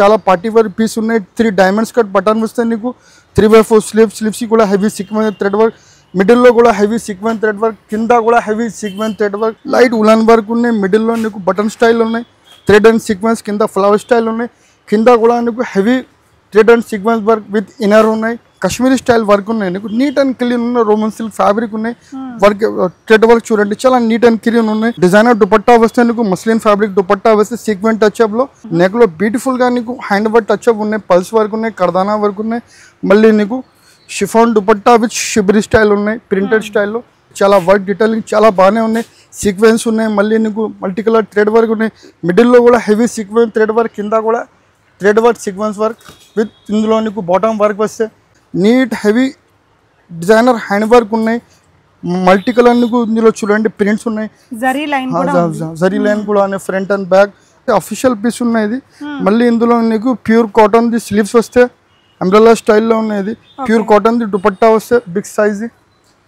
చాలా party wear piece ఉన్నాయి. Three diamonds cut button వస్తాయి నీకు. Three by four sleeve sleeves కూడా హెవీ సీక్వెన్స్ థ్రెడ్ వర్క్ మిడిల్లో కూడా హెవీ సీక్వెన్స్ థ్రెడ్ వర్క్ కింద కూడా heavy sequence thread work light woollen work ఉన్నాయి. మిడిల్లో నీకు బటన్ స్టైల్ ఉన్నాయి. థ్రెడ్ అండ్ సీక్వెన్స్ కింద ఫ్లవర్ స్టైల్ ఉన్నాయి. కింద కూడా నీకు heavy thread and sequence work with inner ఉన్నాయి. కాశ్మీరీ స్టైల్ వర్క్ ఉన్నాయి. నీకు నీట్ అండ్ క్లీన్ ఉన్న రోమన్ సిల్క్ ఫ్యాబ్రిక్ ఉన్నాయి. వర్క్ థ్రెడ్ వర్క్ చూడండి. చాలా నీట్ అండ్ క్లీన్ ఉన్నాయి. డిజైనర్ దుపట్టా వస్తే నీకు మస్లిన్ ఫ్యాబ్రిక్ దుపట్టా వస్తే సీక్వెంట్ టచ్ అప్లో నెక్లో బ్యూటిఫుల్గా నీకు హ్యాండ్ వర్క్ టచ్ అప్ ఉన్నాయి. పల్స్ వర్క్ ఉన్నాయి. కర్దానా వర్క్ ఉన్నాయి. మళ్ళీ నీకు chiffon dupatta with shibori style ఉన్నాయి. ప్రింటెడ్ స్టైల్లో చాలా వర్క్ డీటెయిలింగ్ చాలా బాగానే ఉన్నాయి. సీక్వెన్స్ ఉన్నాయి. మళ్ళీ నీకు మల్టీ కలర్ థ్రెడ్ వర్క్ ఉన్నాయి మిడిల్లో కూడా హెవీ సీక్వెన్స్ థ్రెడ్ వర్క్ కింద కూడా thread work sequence work with ఇందులో నీకు బాటమ్ వర్క్ వస్తే neat heavy designer hand work ఉన్నాయి. మల్టీ కలర్ నీకు ఇందులో చూడండి ప్రింట్స్ ఉన్నాయి. జరీ లైన్. జరీ లైన్ కూడా ఉన్నాయి front and back. Official piece ఉన్నాయి ఇది. మళ్ళీ ఇందులో నీకు ప్యూర్ కాటన్ ది స్లీవ్స్ వస్తే అంబ్రెల్లా స్టైల్లో ఉన్నాయి ప్యూర్ కాటన్ ది దుపట్టా వస్తే big size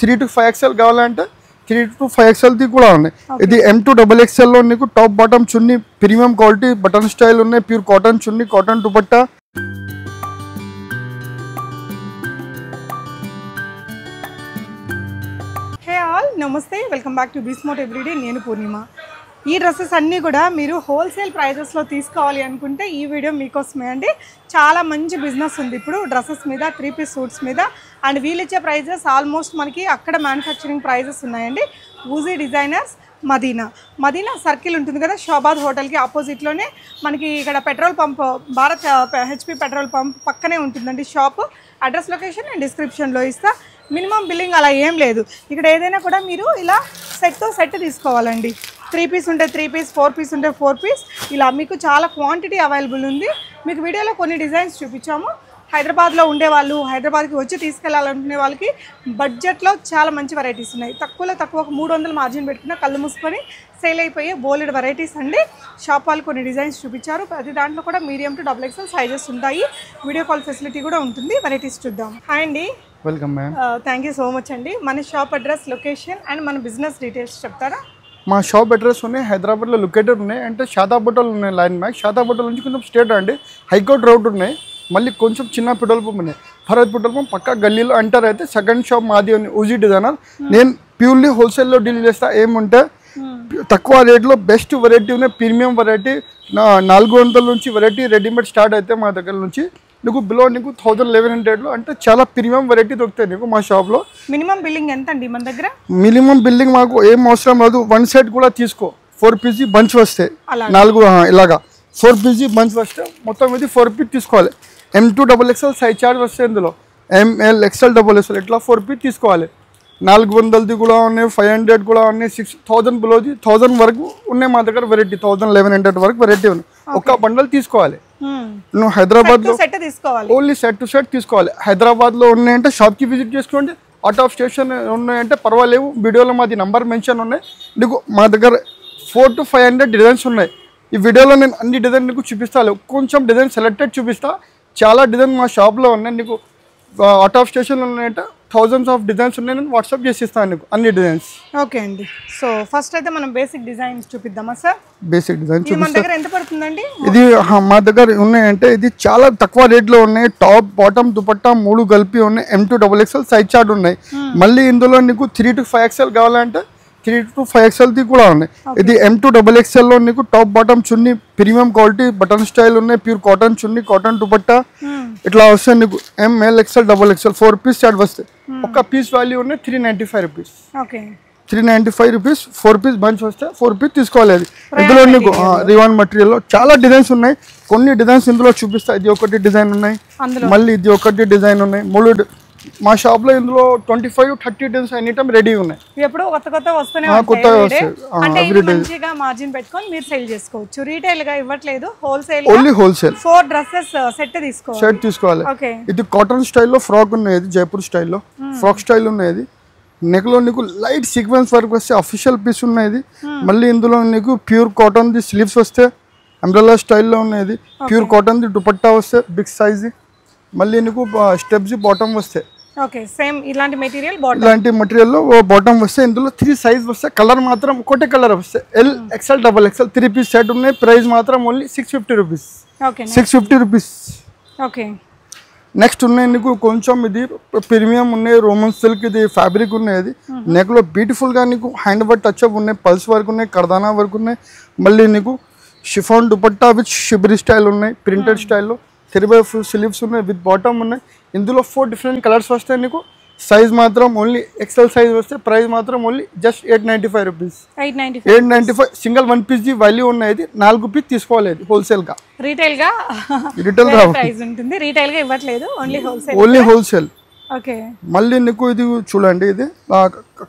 three to five XL కావాలంటే త్రీ టు ఫైవ్ ఎక్స్ఎల్ ది కూడా ఉన్నాయి. ఇది ఎం టు డబల్ ఎక్స్ఎల్లో నీకు top bottom chunni premium quality button style ఉన్నాయి pure cotton chunni cotton dupatta all నమస్తే వెల్కమ్ బ్యాక్ టు బిస్మోట్ ఎవ్రీడే నేను పూర్ణిమ. ఈ డ్రెస్సెస్ అన్నీ కూడా మీరు హోల్సేల్ ప్రైజెస్లో తీసుకోవాలి అనుకుంటే ఈ వీడియో మీకోసమే అండి. చాలా మంచి బిజినెస్ ఉంది ఇప్పుడు డ్రెస్సెస్ మీద త్రీ పీస్ సూట్స్ మీద. అండ్ వీళ్ళిచ్చే ప్రైజెస్ ఆల్మోస్ట్ మనకి అక్కడ మ్యానుఫ్యాక్చరింగ్ ప్రైజెస్ ఉన్నాయండి. ఊజీ డిజైనర్స్ మదీనా. మదీనా సర్కిల్ ఉంటుంది కదా షాబాద్ హోటల్కి ఆపోజిట్లోనే మనకి ఇక్కడ petrol pump Bharat HP petrol pump పక్కనే ఉంటుందండి షాప్. అడ్రస్ లొకేషన్ నేను డిస్క్రిప్షన్లో ఇస్తా. మినిమం బిల్లింగ్ అలా ఏం లేదు. ఇక్కడ ఏదైనా కూడా మీరు ఇలా సెట్తో సెట్ తీసుకోవాలండి. త్రీ పీస్ ఉంటే త్రీ పీస్ ఫోర్ పీస్ ఉంటే ఫోర్ పీస్ ఇలా మీకు చాలా క్వాంటిటీ అవైలబుల్ ఉంది. మీకు వీడియోలో కొన్ని డిజైన్స్ చూపించాము. హైదరాబాద్లో ఉండేవాళ్ళు హైదరాబాద్కి వచ్చి తీసుకెళ్ళాలనుకునే వాళ్ళకి బడ్జెట్లో చాలా మంచి వెరైటీస్ ఉన్నాయి. తక్కువలో తక్కువ ఒక మూడు వందల మార్జిన్ పెట్టుకున్న కళ్ళు మూసుకొని సేల్ అయిపోయే బోలెడ్ వెరైటీస్ అండి. షాప్ వాళ్ళు కొన్ని డిజైన్స్ చూపించారు. ప్రతి దాంట్లో కూడా medium to double XL sizes ఉంటాయి. వీడియో కాల్ ఫెసిలిటీ కూడా ఉంటుంది. వెరైటీస్ చూద్దాం. హాయ్ అండి. Welcome ma'am thank you so much అండి మన షాప్ అడ్రస్ లొకేషన్ అండ్ మన బిజినెస్ డీటెయిల్స్ చెప్తారా? మా షాప్ అడ్రస్ ఉన్నాయి హైదరాబాద్లో లొకేటెడ్ ఉన్నాయి అంటే శాతాబట్టలు ఉన్నాయి లైన్ మ్యాక్ శాతాబట్టల నుంచి కొంచెం స్టేట్ అండి. హైకోర్ట్ రోడ్ ఉన్నాయి మళ్ళీ కొంచెం చిన్న పెట్రోల్ పంప్ ఉన్నాయి. భరత్ పెట్రోల్ పంప్ పక్క గల్లీలో అంటారు అయితే సెకండ్ షాప్ మాది ఉంది ఊజీ డిజైనర్ నేను ప్యూర్లీ హోల్సేల్లో డీల్ చేస్తా ఏముంటే తక్కువ రేట్లో బెస్ట్ వెరైటీ ఉన్నాయి ప్రీమియం వెరైటీ నా నాలుగు వందల నుంచి వెరైటీ రెడీమేడ్ స్టార్ట్ అయితే మా దగ్గర నుంచి. నీకు బిలో నీకు థౌజండ్ లెవెన్ హండ్రెడ్లో అంటే చాలా ప్రీమియం వెరైటీ దొరుకుతాయి నీకు మా షాప్లో మినిమం బిల్లింగ్ ఎంత అండి మన దగ్గర? మినిమం బిల్డింగ్ మాకు ఏం అవసరం లేదు వన్ సెట్ కూడా తీసుకో. ఫోర్ పీజీ బంచ్ వస్తాయి. నాలుగు ఇలాగా. ఫోర్ పీజీ బంచ్ వస్తే మొత్తం ఇది ఫోర్ పీస్ తీసుకోవాలి. M to double XL size chart వస్తాయి ఇందులో. M L XL double XL ఇట్లా ఫోర్ పీస్ తీసుకోవాలి. నాలుగు వందలది కూడా ఉన్నాయి ఫైవ్ హండ్రెడ్ కూడా ఉన్నాయి సిక్స్ థౌజండ్ బిలోది థౌజండ్ వరకు ఉన్నాయి మా దగ్గర వెరైటీ థౌజండ్ లెవెన్ హండ్రెడ్ వరకు వెరైటీ ఉన్నాయి. ఒక బండల్ తీసుకోవాలి. నువ్వు హైదరాబాద్లో సెట్ తీసుకోవాలి. ఓన్లీ సెట్ టు సెట్ తీసుకోవాలి. హైదరాబాద్లో ఉన్నాయంటే షాప్కి విజిట్ చేసుకోండి. అవుట్ ఆఫ్ స్టేషన్ ఉన్నాయంటే పర్వాలేవు. వీడియోలో మాది నంబర్ మెన్షన్ ఉన్నాయి. నీకు మా దగ్గర four to five hundred designs ఉన్నాయి. ఈ వీడియోలో నేను అన్ని డిజైన్ నీకు చూపిస్తాను. కొంచెం డిజైన్ సెలెక్టెడ్ చూపిస్తా. చాలా డిజైన్ మా షాప్లో ఉన్నాయి. నీకు అవుట్ ఆఫ్ స్టేషన్ ఉన్నాయంటే. థౌజండ్స్ ఆఫ్ డిజైన్స్ ఉన్నాయి. నేను వాట్సాప్ చేసి ఇస్తాను నీకు. అన్ని డిజైన్స్. ఓకే అండి. సో ఫస్ట్ అయితే మనం బేసిక్ డిజైన్స్ చూపిద్దామా సార్? బేసిక్ డిజైన్ మన దగ్గర ఎంత పడుతుందండి? ఇది మా దగ్గర ఉన్నాయంటే ఇది చాలా తక్కువ రేట్లో ఉన్నాయి. టాప్ బాటమ్ దుపట్టా మూడు కలిపి ఉన్నాయి. M to double XL size chart ఉన్నాయి. మళ్ళీ ఇందులో నీకు త్రీ టు ఫైవ్ ఎక్స్ఎల్ కావాలంటే త్రీ టు ఫైవ్ ఎక్స్ఎల్ ది కూడా ఉన్నాయి. ఇది ఎం టూ డబుల్ ఎక్స్ఎల్లో నీకు top bottom chunni premium quality button style ఉన్నాయి. Pure cotton chunni cotton dupatta ఇట్లా వస్తాయి నీకు M L XL double XL four piece chart వస్తాయి. ఒక్క పీస్ వాల్యూ ఉన్నాయి three ninety five rupees three ninety five rupees four piece bunch వస్తే four piece తీసుకోవాలి అది. ఇందులో నీకు రివాన్ మెటీరియల్లో చాలా డిజైన్స్ ఉన్నాయి. కొన్ని డిజైన్స్ ఇందులో చూపిస్తా. ఇది ఒకటి డిజైన్ ఉన్నాయి. మళ్ళీ ఇది ఒకటి డిజైన్ ఉన్నాయి. మూడు మా షాప్లో ఇందులో twenty five thirty designs any time ready ఉన్నాయి. ఎప్పుడు కొత్త కొత్త వస్తూనే. మంచిగా మార్జిన్ పెట్టుకొని మీరు సేల్ చేసుకోవచ్చు. రీటైల్గా ఇవ్వట్లేదు wholesale only wholesale four dresses set తీసుకోవాలి. షర్ట్ తీసుకోవాలి. ఓకే ఇది కాటన్ స్టైల్లో ఫ్రాక్ ఉన్నాయి ఇది జైపూర్ స్టైల్లో ఫ్రాక్ స్టైల్ ఉన్నాయి నెక్లో నీకు లైట్ సీక్వెన్స్ వర్క్ వస్తే అఫీషియల్ పీస్ ఉన్నాయి మళ్ళీ ఇందులో నీకు ప్యూర్ కాటన్ ది స్లీవ్స్ వస్తే అంబ్రెల్లా స్టైల్లో ఉన్నాయి ఇది ప్యూర్ కాటన్ ది దుపట్టా వస్తే బిగ్ సైజ్ మళ్ళీ నీకు స్టెప్స్ బాటమ్ వస్తాయి. ఓకే సేమ్ ఇలాంటి మెటీరియల్ బాటమ్ ఇలాంటి మెటీరియల్లో బాటమ్ వస్తే ఇందులో త్రీ సైజ్ వస్తే కలర్ మాత్రం ఒకటే కలర్ వస్తాయి. L XL double XL three piece set ఉన్నాయి. ప్రైస్ మాత్రం only six fifty rupees okay six fifty rupees okay next ఉన్నాయి నీకు కొంచెం ఇది ప్రీమియం ఉన్నాయి. రోమన్ సిల్క్ ఇది ఫ్యాబ్రిక్ ఉన్నాయి అది. నెక్లో బ్యూటిఫుల్గా నీకు హ్యాండ్ వర్క్ టచ్ అప్ ఉన్నాయి. పల్స్ వర్క్ ఉన్నాయి. కర్దానా వర్క్ ఉన్నాయి. మళ్ళీ నీకు chiffon dupatta with shibori style ఉన్నాయి. ప్రింటెడ్ స్టైల్లో త్రీ బై ఫుల్ స్లీవ్స్ ఉన్నాయి విత్ బాటమ్ ఉన్నాయి. ఇందులో ఫోర్ డిఫరెంట్ కలర్స్ వస్తాయి నీకు. సైజ్ మాత్రం ఓన్లీ ఎక్సెల్ సైజ్ వస్తే ప్రైస్ మాత్రం only just eight ninety five rupees eight ninety eight ninety five single one piece the value ఉన్నాయి ఇది నాలుగు పీస్ తీసుకోవాలి ఇది హోల్సేల్గా రీటైల్గా? రిటైల్ ప్రైస్ ఉంటుంది. రీటైల్గా ఇవ్వట్లేదు only wholesale only wholesale okay మళ్ళీ నీకు ఇది చూడండి ఇది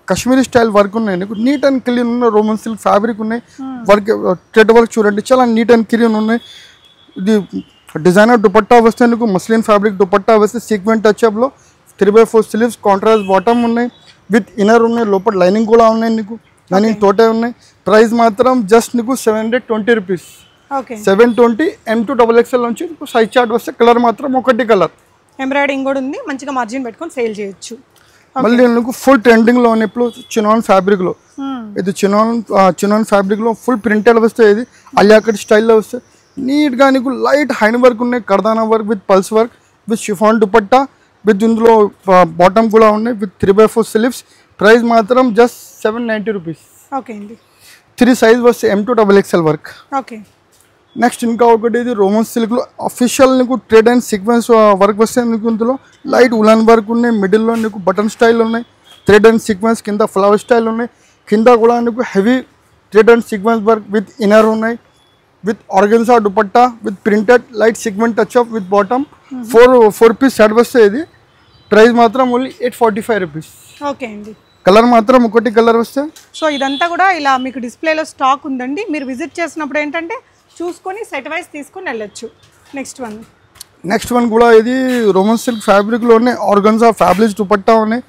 కాశ్మీరీ స్టైల్ వర్క్ ఉన్నాయి నీకు. నీట్ అండ్ క్లీన్ ఉన్న రోమన్ సిల్క్ ఫ్యాబ్రిక్ ఉన్నాయి. వర్క్ థ్రెడ్ వర్క్ చూడండి చాలా నీట్ అండ్ క్లీన్ ఉన్నాయి. ఇది డిజైనర్ దుపట్టా వస్తే నీకు మస్లిన్ ఫ్యాబ్రిక్ దుపట్టా వస్తే sequence టచ్అప్లో three by four sleeves contrast bottom ఉన్నాయి. విత్ ఇన్నర్ ఉన్నాయి లోపల లైనింగ్ కూడా ఉన్నాయి నీకు. లైనింగ్ తోటే ఉన్నాయి. ప్రైస్ మాత్రం జస్ట్ నీకు seven hundred twenty rupees okay seven twenty M to double XL నుంచి నీకు సైజ్ చార్ట్ వస్తే కలర్ మాత్రం ఒకటి కలర్ ఎంబ్రాయిడింగ్ కూడా ఉంది. మంచిగా మార్జిన్ పెట్టుకొని సేల్ చేయొచ్చు. మళ్ళీ నీకు ఫుల్ ట్రెండింగ్లో ఉన్నాయి. ఇప్పుడు చినాన్ ఫ్యాబ్రిక్లో ఇది చినాన్ చినాన్ ఫ్యాబ్రిక్లో ఫుల్ ప్రింటెడ్ వస్తాయి ఇది. అలియాకట్ స్టైల్లో వస్తాయి నీట్గా నీకు లైట్ హ్యాండ్ వర్క్ ఉన్నాయి kardana work with pearls work with chiffon dupatta with ఇందులో బాటమ్ కూడా ఉన్నాయి with three by four sleeves price మాత్రం just seven ninety rupees okay అండి. త్రీ సైజ్ వస్తాయి M to double XL work okay next ఇంకా ఒకటి ఇది రోమన్ సిల్క్లో అఫీషియల్ నీకు ట్రేడ్ అండ్ సీక్వెన్స్ వర్క్ వస్తే నీకు ఇందులో. లైట్ ఉలన్ వర్క్ ఉన్నాయి మిడిల్లో నీకు బటన్ స్టైల్ ఉన్నాయి థ్రెడ్ అండ్ సీక్వెన్స్ కింద ఫ్లవర్ స్టైల్ ఉన్నాయి. కింద కూడా నీకు heavy thread and sequence work with inner ఉన్నాయి. With organza dupatta with printed light segment touch up with bottom four four piece set వస్తే ఇది ప్రైస్ మాత్రం only eight forty five rupees okay అండి colour మాత్రం ఒకటి కలర్ వస్తే so ఇదంతా కూడా ఇలా మీకు డిస్ప్లేలో స్టాక్ ఉందండి మీరు విజిట్ చేసినప్పుడు ఏంటంటే చూసుకొని సెట్ వైజ్ తీసుకొని వెళ్ళొచ్చు నెక్స్ట్ వన్ నెక్స్ట్ వన్ కూడా ఇది రోమన్ సిల్క్ ఫ్యాబ్రిక్లోనే ఆర్గన్జా ఫ్యాబ్రిక్స్ దుపట్టా ఉన్నాయి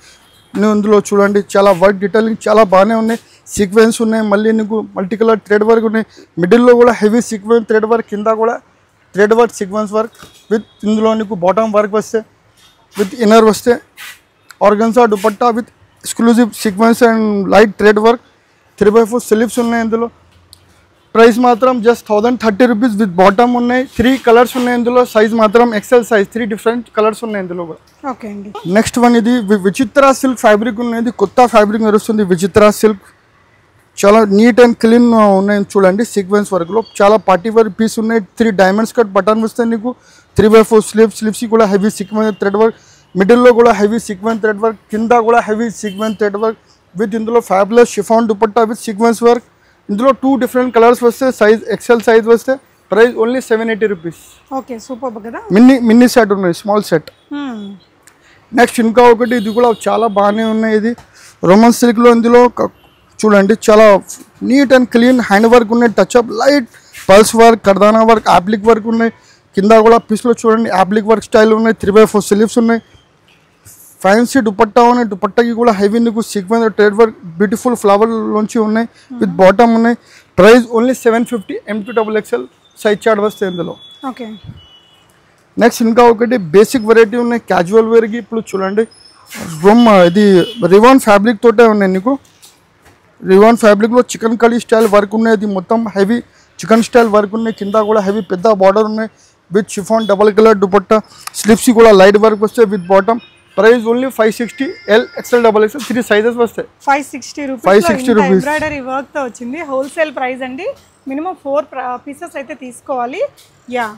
నువ్వు ఇందులో చూడండి చాలా వర్క్ డీటెయిలింగ్ చాలా బాగానే ఉన్నాయి సీక్వెన్స్ ఉన్నాయి మళ్ళీ నీకు మల్టీ కలర్ థ్రెడ్ వర్క్ ఉన్నాయి మిడిల్లో కూడా హెవీ సీక్వెన్స్ థ్రెడ్ వర్క్ కింద కూడా thread work sequence work with ఇందులో నీకు బాటమ్ వర్క్ వస్తే విత్ ఇన్నర్ వస్తే organza dupatta with exclusive sequence and light thread work three by four slips ఉన్నాయి ఇందులో. ప్రైస్ మాత్రం just thousand thirty rupees with bottom ఉన్నాయి. త్రీ కలర్స్ ఉన్నాయి ఇందులో. సైజ్ మాత్రం XL size three different colours ఉన్నాయి ఇందులో ఓకే అండి. నెక్స్ట్ వన్ ఇది విచిత్ర సిల్క్ ఫ్యాబ్రిక్ ఉన్నది. కొత్త ఫ్యాబ్రిక్ నడుస్తుంది విచిత్ర సిల్క్ చాలా నీట్ అండ్ క్లీన్ ఉన్నాయి. చూడండి సీక్వెన్స్ వర్క్లో చాలా పార్టీ వర్క్ పీస్ ఉన్నాయి. త్రీ డైమండ్స్ కట్ బటన్ వస్తాయి నీకు. Three by four sleeve sleeves కూడా హెవీ సీక్వెన్స్ థ్రెడ్ వర్క్ మిడిల్లో కూడా హెవీ సీక్వెన్స్ థ్రెడ్ వర్క్ కింద కూడా heavy sequence thread work with ఇందులో fables chiffon dupatta with sequence work ఇందులో టూ డిఫరెంట్ కలర్స్ వస్తే సైజ్ ఎక్సెల్ సైజ్ వస్తే price only seven eighty rupees okay super కదా? మిన్ని mini set ఉన్నాయి స్మాల్ సెట్. నెక్స్ట్ ఇంకా ఒకటి ఇది కూడా చాలా బాగానే ఉన్నాయి. ఇది రోమన్ సిల్క్లో ఇందులో చూడండి చాలా neat and clean hand work ఉన్నాయి touch up light pulse work కర్దానా work applique work ఉన్నాయి. కింద కూడా పీస్లో చూడండి యాప్లిక్ వర్క్ స్టైల్ ఉన్నాయి త్రీ బై ఫోర్ స్లీవ్స్ ఉన్నాయి. ఫ్యాన్సీ దుపట్టా ఉన్నాయి దుపట్టాకి కూడా హెవీ నీకు sequence thread work beautiful flower లోంచి ఉన్నాయి విత్ బాటమ్ ఉన్నాయి. Price only seven fifty M two double XL size chart వస్తాయి ఇందులో. ఓకే నెక్స్ట్ ఇంకా ఒకటి బేసిక్ వెరైటీ ఉన్నాయి క్యాజువల్ వేర్కి ఇప్పుడు చూడండి. రొమ్ ఇది రివాన్ ఫ్యాబ్రిక్ తోటే ఉన్నాయి నీకు. రివాన్ ఫ్యాబ్రిక్లో చికెన్ కర్రీ స్టైల్ వర్క్ ఉన్నాయి. మొత్తం హెవీ చికెన్ స్టైల్ వర్క్ ఉన్నాయి. కింద కూడా హెవీ పెద్ద బార్డర్ ఉన్నాయి. With chiffon double colour dupatta sleeves కూడా లైట్ వర్క్ వస్తాయి with bottom. Price only five sixty L XL double XL three sizes వస్తాయి. Five sixty rupees 560 rupees. Embroidery వర్క్తో వచ్చింది. హోల్సేల్ ప్రైస్ అండి. మినిమం ఫోర్ పీసెస్ అయితే తీసుకోవాలి. Yeah.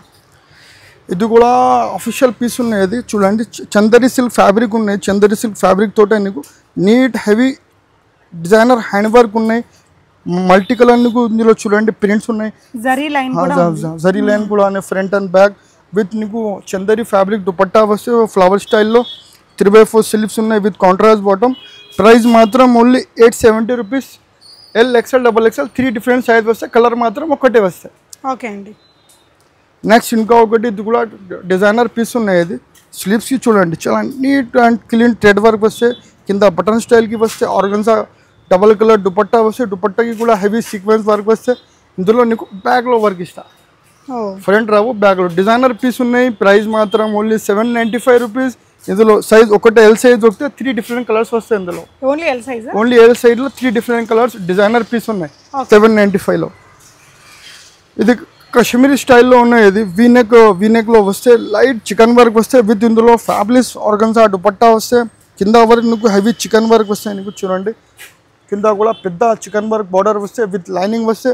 ఇది కూడా అఫీషియల్ పీస్ ఉన్నాయి. ఇది చూడండి. చందరి సిల్క్ ఫ్యాబ్రిక్ ఉన్నాయి. చందరి సిల్క్ ఫ్యాబ్రిక్ తోటే నీకు neat heavy designer hand work ఉన్నాయి. మల్టీ కలర్ ఇందులో చూడండి ప్రింట్స్ ఉన్నాయి. జరీ లైన్ కూడా ఉంది. జరీ లైన్ కూడా ఉన్నాయి ఫ్రంట్ అండ్ బ్యాక్. విత్ నీకు చందరి ఫ్యాబ్రిక్ దుపట్టా వస్తే ఫ్లవర్ స్టైల్లో త్రీ బై ఫోర్ స్లిప్స్ ఉన్నాయి విత్ కాంట్రాస్ట్ బాటమ్ ప్రైస్ మాత్రం only eight seventy rupees L XL double XL three different size వస్తాయి కలర్ మాత్రం ఒకటే వస్తాయి. ఓకే అండి. నెక్స్ట్ ఇంకా ఒకటి ఇది కూడా డిజైనర్ పీస్ ఉన్నాయి ఇది. స్లీవ్స్కి చూడండి చాలా neat and clean thread work వస్తే కింద బటన్ స్టైల్కి వస్తే ఆర్గన్సా డబల్ కలర్ దుపట్టా వస్తే దుపట్టాకి కూడా హెవీ సీక్వెన్స్ వర్క్ వస్తే ఇందులో నీకు బ్యాగ్లో వర్క్ ఇస్తా. ఫ్రంట్ రావు బ్యాగ్లో డిజైనర్ పీస్ ఉన్నాయి ప్రైస్ మాత్రం only seven ninety five rupees ఇందులో సైజ్ ఒకటే ఎల్ సైజ్ దొరికితే త్రీ డిఫరెంట్ కలర్స్ వస్తాయి ఇందులో. Only L size only L సైడ్లో three different colours designer piece ఉన్నాయి సెవెన్ నైంటీ ఫైవ్లో ఇది కాశ్మీరీ స్టైల్లో ఉన్నాయి ఇది వీనెక్ వీనెక్లో వస్తే లైట్ చికెన్ వర్క్ వస్తే విత్ ఇందులో ఫ్యాబ్లిస్ ఆర్గన్సా దుపట్టా వస్తే కింద వరకు నీకు హెవీ చికెన్ వర్క్ వస్తాయి నీకు చూడండి. కింద కూడా పెద్ద చికెన్ వర్క్ బార్డర్ వస్తే విత్ లైనింగ్ వస్తే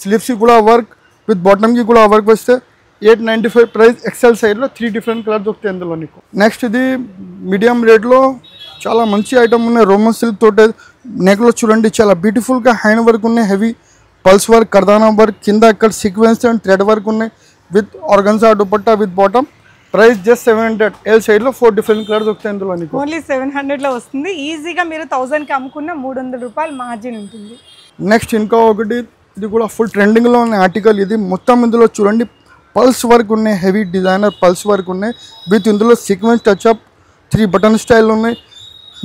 స్లీవ్స్కి కూడా వర్క్ విత్ బాటమ్కి కూడా వర్క్ వస్తే eight ninety five price XL సైడ్లో త్రీ డిఫరెంట్ కలర్ దొరుకుతాయి ఇందులో నీకు. నెక్స్ట్ ఇది మీడియం రేట్లో చాలా మంచి ఐటమ్ ఉన్నాయి. రోమన్ సిల్క్ తోటే నెక్లో చూడండి చాలా బ్యూటిఫుల్గా హ్యాండ్ వర్క్ ఉన్నాయి. హెవీ పల్స్ వర్క్ కర్దానా వర్క్ కింద ఇక్కడ సీక్వెన్స్ అండ్ థ్రెడ్ వర్క్ ఉన్నాయి. With organza dupatta with bottom price just seven hundred L సైడ్లో ఫోర్ డిఫరెంట్ కలర్స్ దొరుకుతాయి ఇందులో ఓన్లీ సెవెన్ హండ్రెడ్లో వస్తుంది. ఈజీగా మీరు థౌజండ్కి అమ్ముకున్న మూడు వందల రూపాయలు మార్జిన్ ఉంటుంది. నెక్స్ట్ ఇంకా ఒకటి ఇది కూడా ఫుల్ ట్రెండింగ్లో ఉన్న ఆర్టికల్ ఇది మొత్తం ఇందులో చూడండి పల్స్ వర్క్ ఉన్నాయి హెవీ డిజైనర్ పల్స్ వర్క్ ఉన్నాయి. విత్ ఇందులో sequence touch up three button style ఉన్నాయి.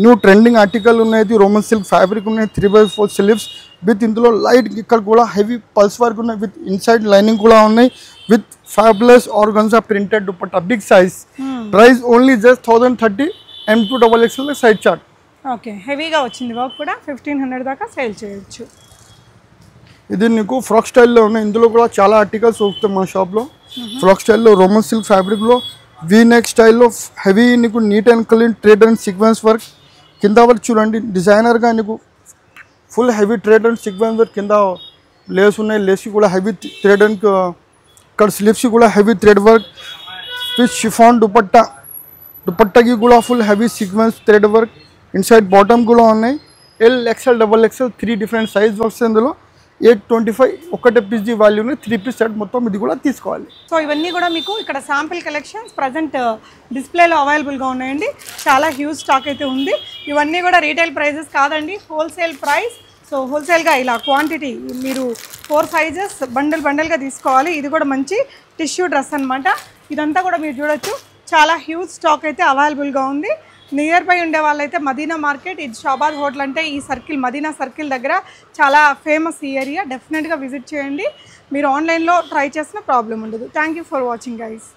న్యూ ట్రెండింగ్ ఆర్టికల్ ఉన్నాయి ఇది రోమన్ సిల్క్ ఫ్యాబ్రిక్ ఉన్నాయి three by four sleeves with ఇందులో లైట్ ఇక్కడ కూడా హెవీ పల్స్ వర్క్ ఉన్నాయి. విత్ ఇన్సైడ్ లైనింగ్ కూడా ఉన్నాయి. With fabulous organza printed dupatta big size price only just thousand thirty M to double XL size chart okay హెవీగా వచ్చింది work కూడా fifteen hundred దాకా సేల్ చేయొచ్చు. ఇది నీకు ఫ్రాక్ స్టైల్లో ఉన్నాయి. ఇందులో కూడా చాలా ఆర్టికల్స్ దొరుకుతాయి మా షాప్లో ఫ్రాక్ స్టైల్లో రోమన్ సిల్క్ ఫ్యాబ్రిక్లో వీ నెక్ స్టైల్లో హెవీ నీకు neat and clean thread and sequence work కింద వరకు చూడండి. డిజైనర్గా నీకు full heavy thread and sequence work కింద లేస్ ఉన్నాయి. లేస్కి కూడా హెవీ థ్రెడ్ అండ్ ఇక్కడ స్లీవ్స్కి కూడా heavy thread work fish chiffon dupatta దుపట్టకి కూడా full heavy sequence thread work inside bottom కూడా ఉన్నాయి. L XL double XL three different size works ఇందులో. ఎయిట్ ట్వంటీ ఫైవ్ ఒకటే piece the three piece set మొత్తం ఇది కూడా తీసుకోవాలి. సో ఇవన్నీ కూడా మీకు ఇక్కడ శాంపిల్ కలెక్షన్స్ ప్రజెంట్ డిస్ప్లేలో అవైలబుల్గా ఉన్నాయండి. చాలా హ్యూజ్ స్టాక్ అయితే ఉంది. ఇవన్నీ కూడా రీటైల్ ప్రైజెస్ కాదండి. హోల్సేల్ ప్రైస్ సో హోల్సేల్గా ఇలా క్వాంటిటీ మీరు ఫోర్ సైజెస్ బండిల్ బండిల్గా తీసుకోవాలి. ఇది కూడా మంచి టిష్యూ డ్రెస్ అనమాట ఇదంతా కూడా మీరు చూడొచ్చు. చాలా హ్యూజ్ స్టాక్ అయితే అవైలబుల్గా ఉంది. నియర్ బై ఉండే వాళ్ళైతే మదీనా మార్కెట్ ఇది షాబాద్ హోటల్ అంటే ఈ సర్కిల్ మదీనా సర్కిల్ దగ్గర చాలా ఫేమస్ ఈ ఏరియా డెఫినెట్గా విజిట్ చేయండి. మీరు ఆన్లైన్లో ట్రై చేసిన ప్రాబ్లం ఉండదు. Thank you for watching guys